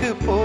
people.